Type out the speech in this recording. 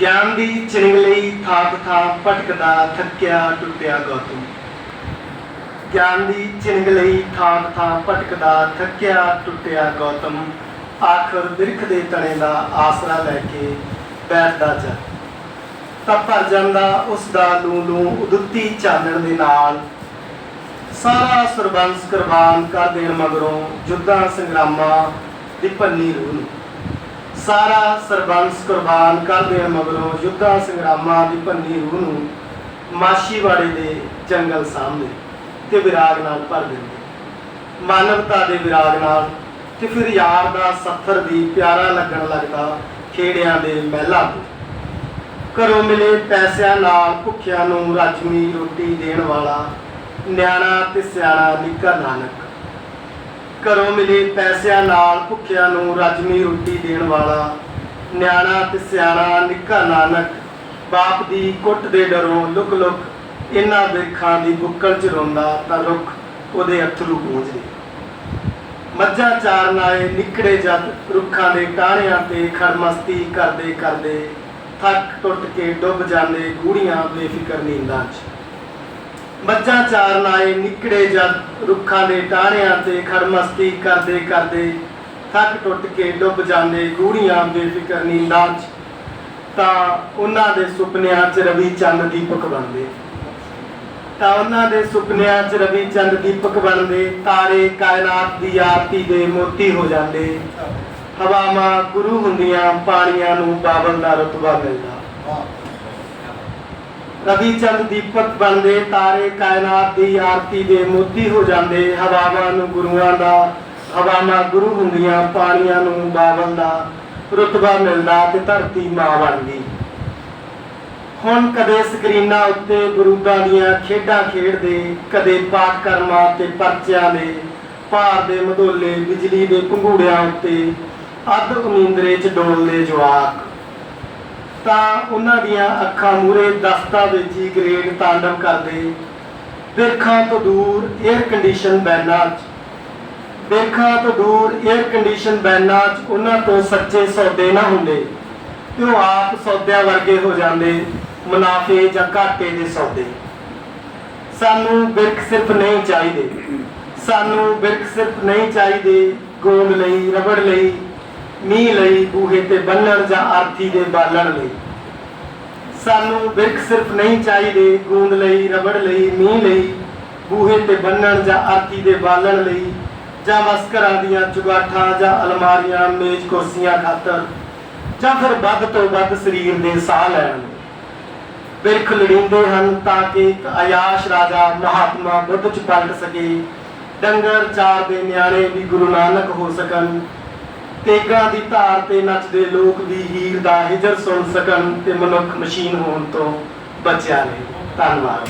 ਗਿਆਨ ਦੀ ਚਿੰਗ ਲਈ ਥਾਪ ਥਾਪ ਭਟਕਦਾ, ਥੱਕਿਆ, ਟੁੱਟਿਆ ਗੌਤਮ ਗਿਆਨ ਦੀ ਚਿੰਗ ਲਈ ਥਾਪ ਥਾਪ ਭਟਕਦਾ, ਥੱਕਿਆ, ਟੁੱਟਿਆ ਗੌਤਮ। ਆਖਰ ਬਿਰਖ ਦੇ ਤਣੇ ਦਾ ਆਸਰਾ ਲੈ ਕੇ ਬੈਠਦਾ ਜਾ। ਤਾਂ ਭਰ ਜਾਂਦਾ ਉਸ ਦਾ ਲੂ ਲੂ ਉਦੁੱਤੀ ਚਾਨਣ ਦੇ ਨਾਲ। ਸਾਰਾ ਸਰਬੰਸ ਕੁਰਬਾਨ ਕਰ ਦੇਣ ਮਗਰੋਂ ਜੁੱਧਾਂ ਸੰਗਰਾਮਾਂ ਦੀ ਭੰਨੀ ਰੂਹ ਨੂੰ। ਸਾਰਾ ਸਰਬੰਸ ਕੁਰਬਾਨ ਕਰ ਦੇਣ ਮਗਰੋਂ ਯੁੱਧਾਂ ਸੰਗਰਾਮਾਂ ਦੀ ਭੰਨੀ ਰੂਹ ਨੂੰ ਮਾਸ਼ੀਵਾੜੇ ਦੇ ਜੰਗਲ ਸਾਹਮਣੇ ਤੇ ਵਿਰਾਗ ਨਾਲ ਭਰ ਦਿੰਦੇ। ਮਾਨਵਤਾ ਦੇ ਵਿਰਾਗ ਨਾਲ ਤੇ ਫਿਰ ਯਾਰ ਦਾ ਸੱਥਰ ਦੀ ਪਿਆਰਾ ਲੱਗਣ ਲੱਗਦਾ ਖੇੜਿਆਂ ਦੇ ਮਹਿਲਾਂ ਤੋਂ। ਘਰੋਂ ਮਿਲੇ ਪੈਸਿਆਂ ਨਾਲ ਭੁੱਖਿਆਂ ਨੂੰ ਰਾਜਮੀ ਰੋਟੀ ਦੇਣ ਵਾਲਾ ਨਿਆਣਾ ਤੇ ਸਿਆਣਾ ਨਿੱਕਾ ਨਾਨਕ। ਘਰੋਂ ਮਿਲੇ ਪੈਸਿਆਂ ਨਾਲ ਭੁੱਖਿਆਂ ਨੂੰ ਰਾਜਮੀ ਰੋਟੀ ਦੇਣ ਵਾਲਾ, ਨਿਆਣਾ ਤੇ ਸਿਆਣਾ ਨਿੱਕਾ ਨਾਨਕ, ਬਾਪ ਦੀ ਕੁੱਟ ਦੇ ਡਰੋਂ ਲੁਕ ਲੁਕ ਇਹਨਾਂ ਬਿਰਖਾਂ ਦੀ ਬੁੱਕਲ ਚ ਰੋਂਦਾ ਤਾਂ ਰੁੱਖ ਉਹਦੇ ਅਥਰੂ ਗੂੰਜਦੇ ਮੱਝਾਂ ਚਾਰਨ ਆਏ ਨਿਕੜੇ ਜਦ ਰੁੱਖਾਂ ਦੇ ਟਾਹਣਿਆਂ ਤੇ ਖੜਮਸਤੀ ਕਰਦੇ ਕਰਦੇ ਥੱਕ ਟੁੱਟ ਕੇ ਡੁੱਬ ਜਾਂਦੇ ਗੂੜੀਆਂ ਬੇਫਿਕਰ ਨੀਂਦਾਂ 'ਚ। ਮੱਝਾਂ ਚਾਰਨ ਆਏ ਨਿਕੜੇ ਜਦ ਰੁੱਖਾਂ ਦੇ ਟਾਹਣਿਆਂ ਤੇ ਖੜਮਸਤੀ ਕਰਦੇ ਕਰਦੇ ਥੱਕ ਟੁੱਟ ਕੇ ਡੁੱਬ ਜਾਂਦੇ ਗੂੜੀਆਂ ਬੇਫਿਕਰ ਨੀਂਦਾਂ 'ਚ ਤਾਂ ਉਹਨਾਂ ਦੇ ਸੁਪਨਿਆਂ 'ਚ ਰਵੀ ਚੰਦ ਦੀਪਕ ਬਣਦੇ। ਤਾਂ ਉਹਨਾਂ ਦੇ ਸੁਪਨਿਆਂ 'ਚ ਰਵੀ ਚੰਦ ਦੀਪਕ ਬਣਦੇ, ਤਾਰੇ ਕਾਇਨਾਤ ਦੀ ਆਰਤੀ ਦੇ ਮੋਤੀ ਹੋ ਜਾਂਦੇ। ਹਵਾਵਾਂ ਗੁਰੂ ਹੁੰਦੀਆਂ, ਪਾਣੀਆਂ ਨੂੰ ਬਾਬਲ ਦਾ ਰਤਬਾ ਮਿਲਦਾ। ਰਵੀ ਚੰਦ ਦੀਪਕ ਬਣਦੇ, ਤਾਰੇ ਕਾਇਨਾਤ ਦੀ ਆਰਤੀ ਦੇ ਮੋਤੀ ਹੋ ਜਾਂਦੇ, ਹਵਾਵਾਂ ਨੂੰ ਗੁਰੂਆਂ ਦਾ, ਹਵਾਵਾਂ ਗੁਰੂ ਹੁੰਦੀਆਂ, ਪਾਣੀਆਂ ਨੂੰ ਬਾਬਲ ਦਾ ਰਤਬਾ ਮਿਲਦਾ ਤੇ ਧਰਤੀ ਮਾਂ ਬਣਦੀ। ਹੁਣ ਕਦੇ ਸਕਰੀਨਾਂ ਉੱਤੇ ਬਰੂਦਾਂ ਦੀਆਂ ਖੇਡਾਂ ਖੇਡਦੇ, ਕਦੇ ਪਾਠ ਕਰਮਾਂ ਤੇ ਪਰਚਿਆਂ ਦੇ ਭਾਰ ਦੇ ਮਧੋਲੇ, ਬਿਜਲੀ ਦੇ ਪੰਘੂੜਿਆਂ ਉੱਤੇ ਅੱਧ ਉਮੀਂਦਰੇ ਚ ਡੋਲਦੇ ਜਵਾਕ। ਤਾਂ ਉਹਨਾਂ ਦੀਆਂ ਅੱਖਾਂ ਮੂਰੇ ਦਸਤਾਵੇਜੀ ਗ੍ਰੇਡ ਤਾਂਡਵ ਕਰਦੇ ਬਿਰਖਾਂ ਤੋਂ ਦੂਰ 에ਅਰ ਕੰਡੀਸ਼ਨ ਬੈਨਾਂ 'ਚ। ਬਿਰਖਾਂ ਤੋਂ ਦੂਰ 에ਅਰ ਕੰਡੀਸ਼ਨ ਬੈਨਾਂ 'ਚ ਉਹਨਾਂ ਤੋਂ ਸੱਚੇ ਸੌਦੇ ਨਾ ਹੁੰਦੇ ਤੇ ਉਹ ਆਪ ਸੌਦਿਆਂ ਵਰਗੇ ਹੋ ਜਾਂਦੇ, ਮੁਨਾਫੇ ਜਾਂ ਘਾਟੇ ਦੇ ਸੌਦੇ। ਸਾਨੂੰ ਬਿਰਖ ਸਿਰਫ ਨਹੀਂ ਚਾਹੀਦੇ। ਸਾਨੂੰ ਬਿਰਖ ਸਿਰਫ ਨਹੀਂ ਚਾਹੀਦੇ ਗੋਲ ਲਈ, ਰਬੜ ਲਈ ਮੀਂਹ ਲਈ ਬੂਹੇ ਤੇ ਬੰਨਣ ਜਾਂ ਆਰਥੀ ਦੇ ਬਾਲਣ ਲਈ। ਸਾਨੂੰ ਬਿਰਖ ਸਿਰਫ ਨਹੀਂ ਚਾਹੀਦੇ ਗੂੰਦ ਲਈ, ਰਬੜ ਲਈ, ਮੀਂਹ ਲਈ, ਬੂਹੇ ਤੇ ਬੰਨਣ ਜਾਂ ਆਰਥੀ ਦੇ ਬਾਲਣ ਲਈ, ਜਾਂ ਮਸਕਰਾਂ ਦੀਆਂ ਚੁਗਾਠਾਂ ਜਾਂ ਅਲਮਾਰੀਆਂ, ਮੇਜ਼ ਕੁਰਸੀਆਂ ਖਾਤਰ, ਜਾਂ ਫਿਰ ਵੱਧ ਤੋਂ ਵੱਧ ਸਰੀਰ ਦੇ ਸਾਹ ਲੈਣ ਲਈ। ਬਿਰਖ ਲੜੀਂਦੇ ਹਨ ਤਾਂ ਕਿ ਇੱਕ ਆਯਾਸ਼ ਰਾਜਾ ਮਹਾਤਮਾ ਬੁੱਧ ਚ ਪਲਟ ਸਕੇ। ਡੰਗਰ, ਚਾਰ ਦੇ ਨਿਆਣੇ ਵੀ ਗੁਰੂ ਨਾਨਕ ਹੋ ਸਕਣ। ਤੇਗਾਂ ਦੀ ਧਾਰ ਤੇ ਨੱਚਦੇ ਲੋਕ ਵੀ ਹੀਰ ਦਾ ਹਿਜਰ ਸੁਣ ਸਕਣ ਤੇ ਮਨੁੱਖ ਮਸ਼ੀਨ ਹੋਣ ਤੋਂ ਬਚਿਆ ਨੇ ਧੰਨਵਾਦ।